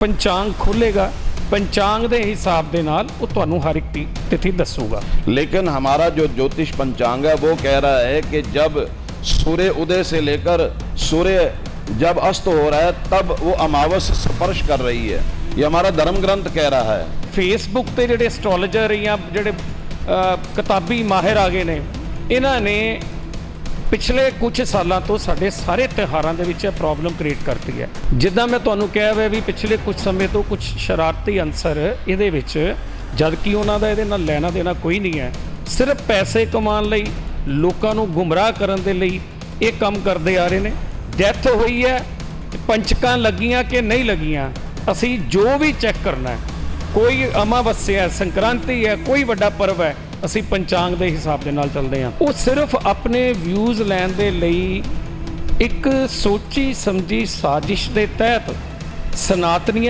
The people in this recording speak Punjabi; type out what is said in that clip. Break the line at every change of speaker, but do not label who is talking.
ਪੰਚਾਂਗ ਖੋਲੇਗਾ ਪੰਚਾਂਗ ਦੇ ਹਿਸਾਬ ਦੇ ਨਾਲ ਉਹ ਤੁਹਾਨੂੰ ਹਰ ਇੱਕ ਤੀ- ਤਿਥੀ ਦੱਸੂਗਾ
लेकिन हमारा जो ज्योतिष पंचांग है वो कह रहा है कि जब सूर्य उदय से लेकर सूर्य जब अस्त हो रहा है तब वो अमावस स्पर्श कर रही है ये हमारा धर्म ग्रंथ कह रहा है
ਫੇਸਬੁੱਕ ਤੇ ਜਿਹੜੇ ਐਸਟ੍ਰੋਲੋਜਰ ਜਾਂ ਜਿਹੜੇ ਅਹ, ਕਿਤਾਬੀ ਮਾਹਿਰ ਆ ਗਏ ਨੇ ਇਹਨਾਂ ਨੇ ਪਿਛਲੇ ਕੁਝ ਸਾਲਾਂ ਤੋਂ ਸਾਡੇ ਸਾਰੇ ਤਿਉਹਾਰਾਂ ਦੇ ਵਿੱਚ ਇਹ ਪ੍ਰੋਬਲਮ ਕ੍ਰੀਏਟ ਕਰਤੀ ਹੈ। ਜਿੱਦਾਂ ਮੈਂ ਤੁਹਾਨੂੰ ਕਿਹਾ ਹੋਇਆ ਵੀ ਪਿਛਲੇ ਕੁਝ ਸਮੇਂ ਤੋਂ ਕੁਝ ਸ਼ਰਾਰਤੀ ਅਨਸਰ ਇਹਦੇ ਵਿੱਚ ਜਦ ਕਿ ਉਹਨਾਂ ਦਾ ਇਹਦੇ ਨਾਲ ਲੈਣਾ ਦੇਣਾ ਕੋਈ ਨਹੀਂ ਹੈ, ਸਿਰਫ ਪੈਸੇ ਕਮਾਉਣ ਲਈ, ਲੋਕਾਂ ਨੂੰ ਗੁੰਮਰਾਹ ਕਰਨ ਦੇ ਲਈ ਇਹ ਕੰਮ ਕਰਦੇ ਆ ਰਹੇ ਨੇ। ਡੈਥ ਹੋਈ ਹੈ, ਪੰਚਕਾਂ ਲੱਗੀਆਂ ਕਿ ਨਹੀਂ ਲੱਗੀਆਂ, ਅਸੀਂ ਜੋ ਵੀ ਚੈੱਕ ਕਰਨਾ ਹੈ, ਕੋਈ ਅਮਾਵਸਿਆ, ਸੰਕ੍ਰਾਂਤੀ ਹੈ, ਕੋਈ ਵੱਡਾ ਪਰਵ ਹੈ ਅਸੀਂ ਪੰਚਾਂਗ ਦੇ ਹਿਸਾਬ ਦੇ ਨਾਲ ਚੱਲਦੇ ਹਾਂ। ਉਹ ਸਿਰਫ ਆਪਣੇ ਵਿਊਜ਼ ਲੈਣ ਦੇ ਲਈ ਇੱਕ ਸੋਚੀ ਸਮਝੀ ਸਾਜ਼ਿਸ਼ ਦੇ ਤਹਿਤ ਸਨਾਤਨੀਆਂ